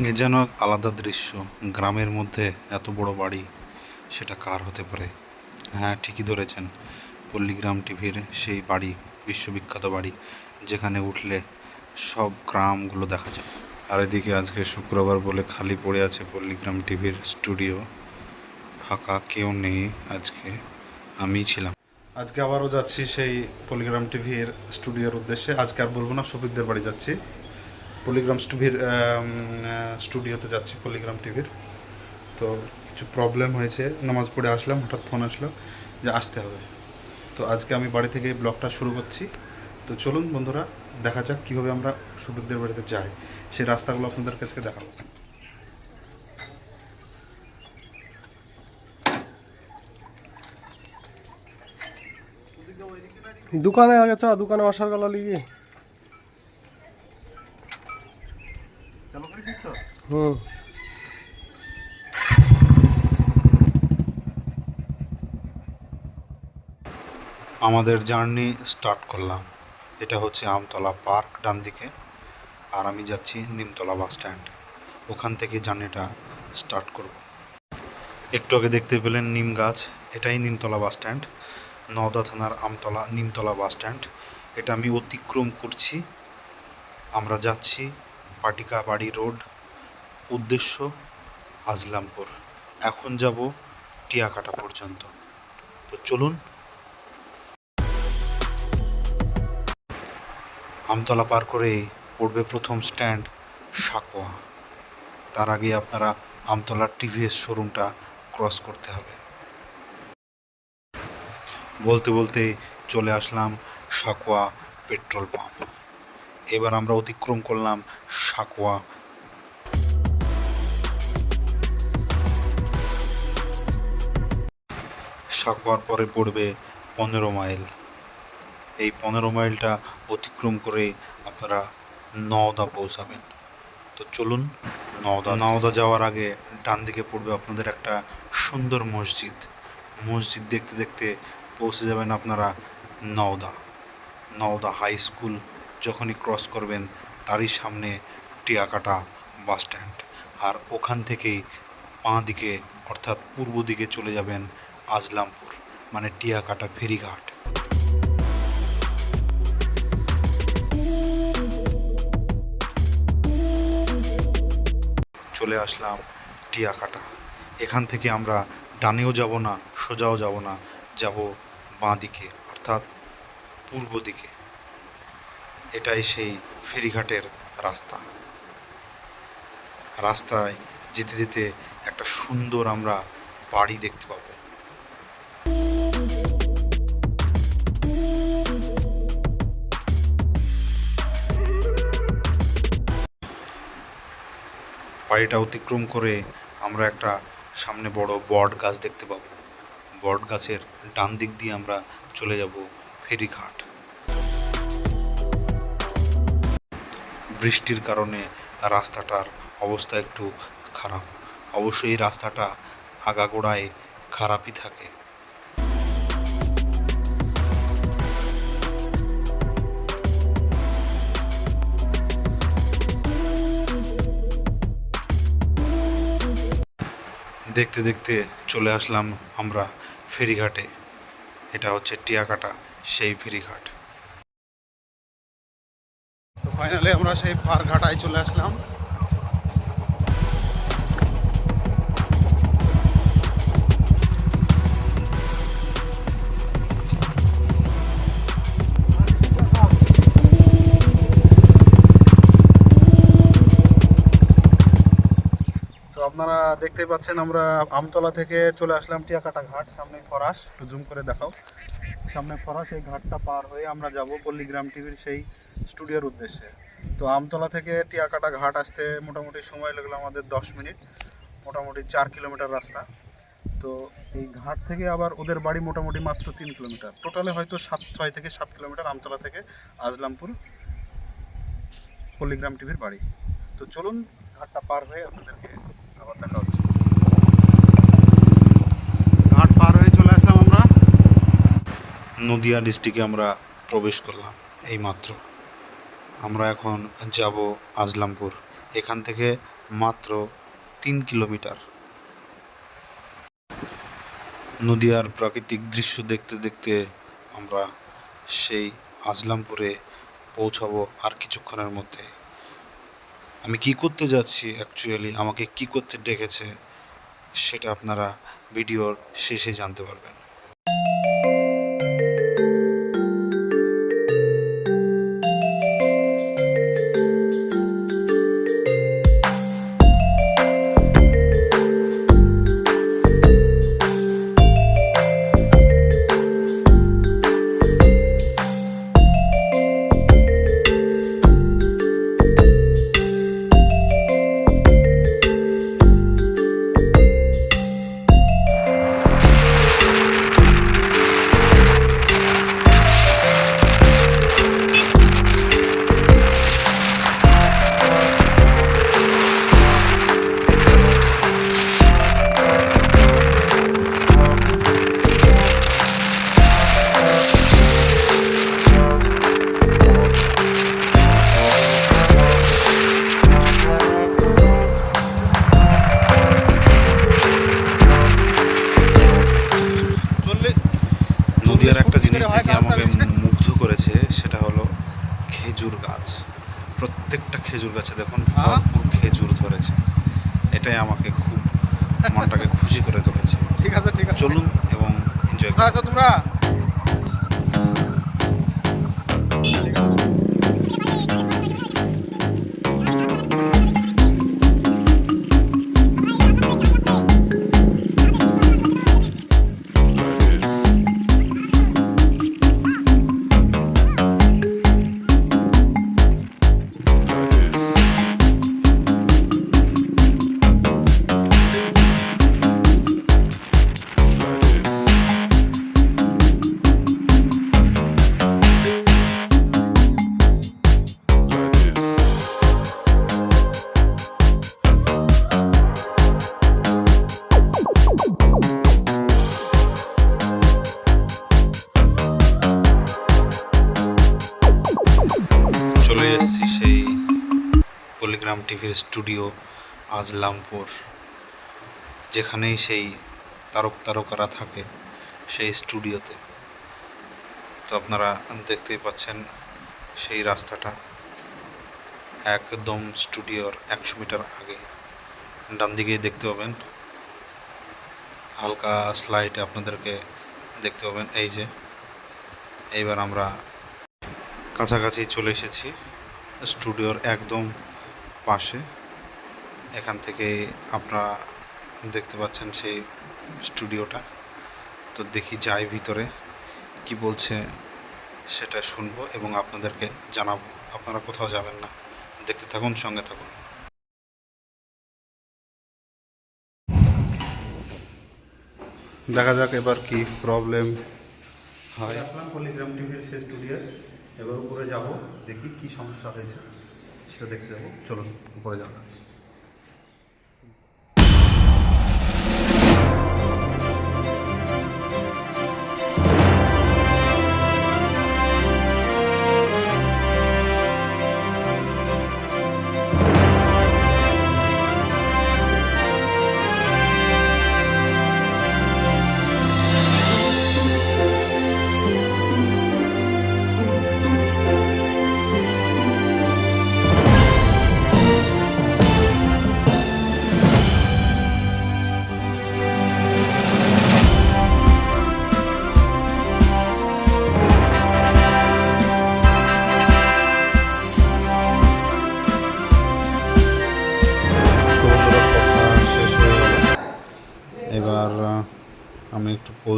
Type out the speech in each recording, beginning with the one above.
যেন এক আলাদা দৃশ্য। গ্রামের মধ্যে এত বড় বাড়ি, সেটা কার হতে পারে? হ্যাঁ ঠিকই ধরেছেন। পল্লীগ্রাম টিভির সেই বাড়ি, বিশ্ববিখ্যাত বাড়ি, যেখানে উঠলে সব গ্রামগুলো দেখা যায়। আর এদিকে আজকে শুক্রবার বলে খালি পড়ে আছে পল্লীগ্রাম টিভির স্টুডিও। ফাঁকা কেউ নেই আজকে, আমিই ছিলাম। আজকে আবারও যাচ্ছি সেই পলিগ্রাম টিভির স্টুডিওর উদ্দেশ্যে। আজকে আর বলব না, শফিকদের বাড়ি যাচ্ছি। পলিগ্রাম টিভির স্টুডিওতে যাচ্ছি পলিগ্রাম টিভির তো কিছু প্রবলেম হয়েছে, নামাজ পড়ে আসলাম, হঠাৎ ফোন আসলো যে আসতে হবে। তো আজকে আমি বাড়ি থেকে ব্লগটা শুরু করছি। তো চলুন বন্ধুরা, দেখা যাক কীভাবে আমরা শফিকদের বাড়িতে যাই। সেই রাস্তাগুলো আপনাদের কাছে দেখাবো। দোকানে আগে চ দোকানে আসার গলা লিগে চালু করেছিস তো আমাদের জার্নি স্টার্ট করলাম। এটা হচ্ছে আমতলা পার্ক ডান দিকে আর আমি যাচ্ছি নিমতলা বাস স্ট্যান্ড। ওখান থেকে জার্নিটা স্টার্ট করব। একটু আগে দেখতে পেলেন নিম গাছ, এটাই নিমতলা বাস স্ট্যান্ড। নওদা থানার আমতলা নিমতলা বাস স্ট্যান্ড। এটা আমি অতিক্রম করছি। আমরা যাচ্ছি পাটিকা বাড়ি রোড উদ্দেশ্য আজলামপুর এখন যাব টিয়াকাটা পর্যন্ত। তো চলুন। আমতলা পার করে পড়বে প্রথম স্ট্যান্ড সাকোয়া। তার আগে আপনারা আমতলার টিভিএস শোরুমটা ক্রস করতে হবে। বলতে বলতে চলে আসলাম সাকোয়া পেট্রোল পাম্প। এবার আমরা অতিক্রম করলাম সাকোয়া সাকোয়ার পরে পড়বে পনেরো মাইল। এই পনেরো মাইলটা অতিক্রম করে আপনারা নওদা পৌঁছাবেন। তো চলুন, নওদা নওদা যাওয়ার আগে ডান দিকে পড়বে আপনাদের একটা সুন্দর মসজিদ। মসজিদ দেখতে দেখতে পৌঁছে যাবেন আপনারা নওদা। নওদা হাই স্কুল, যখনই ক্রস করবেন তারই সামনে টিয়াকাটা বাস স্ট্যান্ড আর ওখান থেকেই বাঁ দিকে অর্থাৎ পূর্ব দিকে চলে যাবেন আজলামপুর মানে টিয়াকাটা ফেরিঘাট। চলে আসলাম টিয়াকাটা। এখান থেকে আমরা ডানেও যাব না, সোজাও যাব না, যাব বাঁ দিকে, অর্থাৎ পূর্ব দিকে। এটাই সেই ফেরিঘাটের রাস্তা। রাস্তায় যেতে যেতে একটা সুন্দর আমরা বাড়ি দেখতে পাবো। বাড়িটা অতিক্রম করে আমরা একটা সামনে বড় বট গাছ দেখতে পাবো। বট গাছের ডান দিক দিয়ে আমরা চলে যাব ফেরিঘাট। বৃষ্টির কারণে রাস্তাটার অবস্থা একটু খারাপ। অবশ্যই রাস্তাটা আগাগোড়ায় খারাপই থাকে। দেখতে দেখতে চলে আসলাম আমরা ফেরিঘাটে। এটা হচ্ছে টিয়াকাটা, সেই ফেরিঘাট। ফাইনালি আমরা সেই পার ঘাটায় চলে আসলাম। আপনারা দেখতেই পাচ্ছেন, আমরা আমতলা থেকে চলে আসলাম টিয়াকাটা ঘাট। সামনে ফরাস, একটু জুম করে দেখাও। সামনে ফরাস, এই ঘাটটা পার হয়ে আমরা যাব পল্লীগ্রাম টিভির সেই স্টুডিওর উদ্দেশ্যে। তো আমতলা থেকে টিয়াকাটা ঘাট আসতে মোটামুটি সময় লাগল আমাদের দশ মিনিট, মোটামুটি চার কিলোমিটার রাস্তা। তো এই ঘাট থেকে আবার ওদের বাড়ি মোটামুটি মাত্র তিন কিলোমিটার। টোটালে হয়তো সাত, ছয় থেকে সাত কিলোমিটার আমতলা থেকে আজলামপুর পল্লীগ্রাম টিভির বাড়ি। তো চলুন, ঘাটটা পার হয়ে আপনাদেরকে ঘাট পার হয়ে চলে আসলাম আমরা। নদিয়া ডিস্ট্রিক্টে আমরা প্রবেশ করলাম এই মাত্র আমরা এখন যাব আজলামপুর। এখান থেকে মাত্র তিন কিলোমিটার। নদিয়ার প্রাকৃতিক দৃশ্য দেখতে দেখতে আমরা সেই আজলামপুরে পৌঁছাবো আর কিছুক্ষণের মধ্যে। আমি কি করতে যাচ্ছি অ্যাকচুয়ালি আমাকে কি করতে ডেকেছে? সেটা আপনারা ভিডিওর শেষে জানতে পারবেন। খেজুর ধরেছে। এটাই আমাকে খুব মনটাকে খুশি করে তুলেছে। ঠিক আছে ঠিক আছে। চলুন এবং এনজয় কোথায় আছো তোমরা। টিভির স্টুডিও আজলামপুর যেখানেই সেই তারক তারকারা থাকে সেই স্টুডিওতে। তো আপনারা দেখতেই পাচ্ছেন সেই রাস্তাটা। একদম স্টুডিওর একশো মিটার আগে। ডান দিকেই দেখতে পাবেন। হালকা স্লাইডে আপনাদেরকে দেখতে পাবেন। এই যে, এইবার আমরা কাছাকাছি চলে এসেছি। স্টুডিওর একদম পাশে। এখান থেকে আপনারা দেখতে পাচ্ছেন সেই স্টুডিওটা। তো দেখি যাই ভিতরে, কি বলছে সেটা শুনব এবং আপনাদেরকে জানাব। আপনারা কোথাও যাবেন না। দেখতে থাকুন, সঙ্গে থাকুন। দেখা যাক এবার কি প্রবলেম হয়। আসলাম পলিগ্রাম টিভির সে স্টুডিও এবার উপরে যাব, দেখি কি সমস্যা হয়েছে। সেটা দেখতে যাব। চলুন উপরে যাব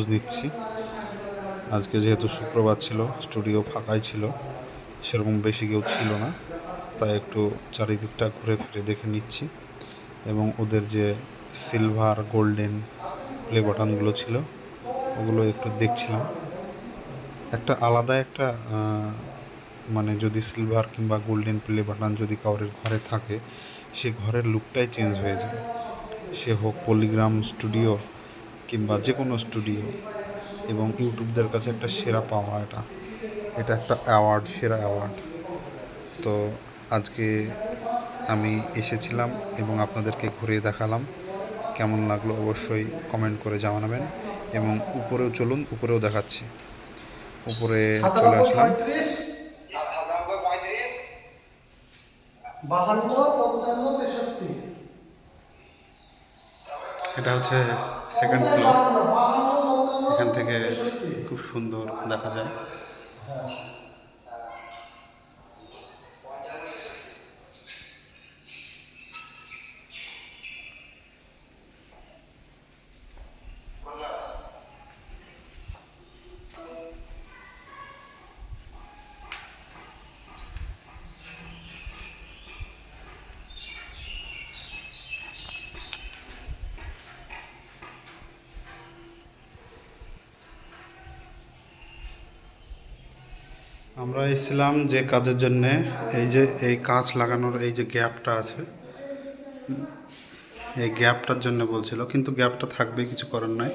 পোজ নিচ্ছি। আজকে যেহেতু শুক্রবার ছিল স্টুডিও ফাঁকাই ছিল, সেরকম বেশি কেউ ছিল না, তাই একটু চারিদিকটা ঘুরে ফিরে দেখে নিচ্ছি। এবং ওদের যে সিলভার গোল্ডেন প্লে বাটনগুলো ছিল, ওগুলো একটু দেখছিলাম। একটা আলাদা একটা মানে যদি সিলভার কিংবা গোল্ডেন প্লে বাটন যদি কাউরের ঘরে থাকে, সে ঘরের লুকটাই চেঞ্জ হয়ে যায়। সে হোক পলিগ্রাম স্টুডিও কিংবা যে কোনো স্টুডিও এবং ইউটিউবদের কাছে একটা সেরা পাওয়া এটা। এটা একটা অ্যাওয়ার্ড সেরা অ্যাওয়ার্ড। তো আজকে আমি এসেছিলাম এবং আপনাদেরকে ঘুরিয়ে দেখালাম। কেমন লাগল অবশ্যই কমেন্ট করে জানাবেন এবং উপরেও চলুন উপরেও দেখাচ্ছি। উপরে চলে আসলাম। বাহান্ন পঞ্চান্ন তেষট্টি। এটা হচ্ছে সেকেন্ড ফ্লোর এখান থেকে খুব সুন্দর দেখা যায়। আমরা এসেছিলাম যে কাজের জন্য, এই যে, এই কাজ লাগানোর এই যে গ্যাপটা আছে, এই গ্যাপটার জন্য বলছিল, কিন্তু গ্যাপটা থাকবে কিছু করার নাই।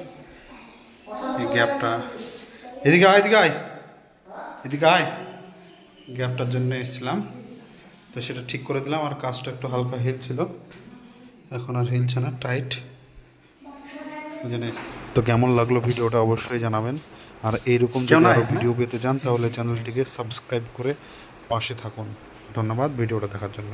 এই গ্যাপটা, এদিকে আয় এদিকে আয় এদিকে আয়। গ্যাপটার জন্য এসেছিলাম, তো সেটা ঠিক করে দিলাম, আর কাজটা একটু হালকা হিল ছিল। এখন আর হিলছে না, টাইট। জন্য তো কেমন লাগল ভিডিওটা অবশ্যই জানাবেন। আর এইরকম যদি আরও ভিডিও পেতে চান তাহলে চ্যানেলটিকে সাবস্ক্রাইব করে পাশে থাকুন। ধন্যবাদ ভিডিওটা দেখার জন্য।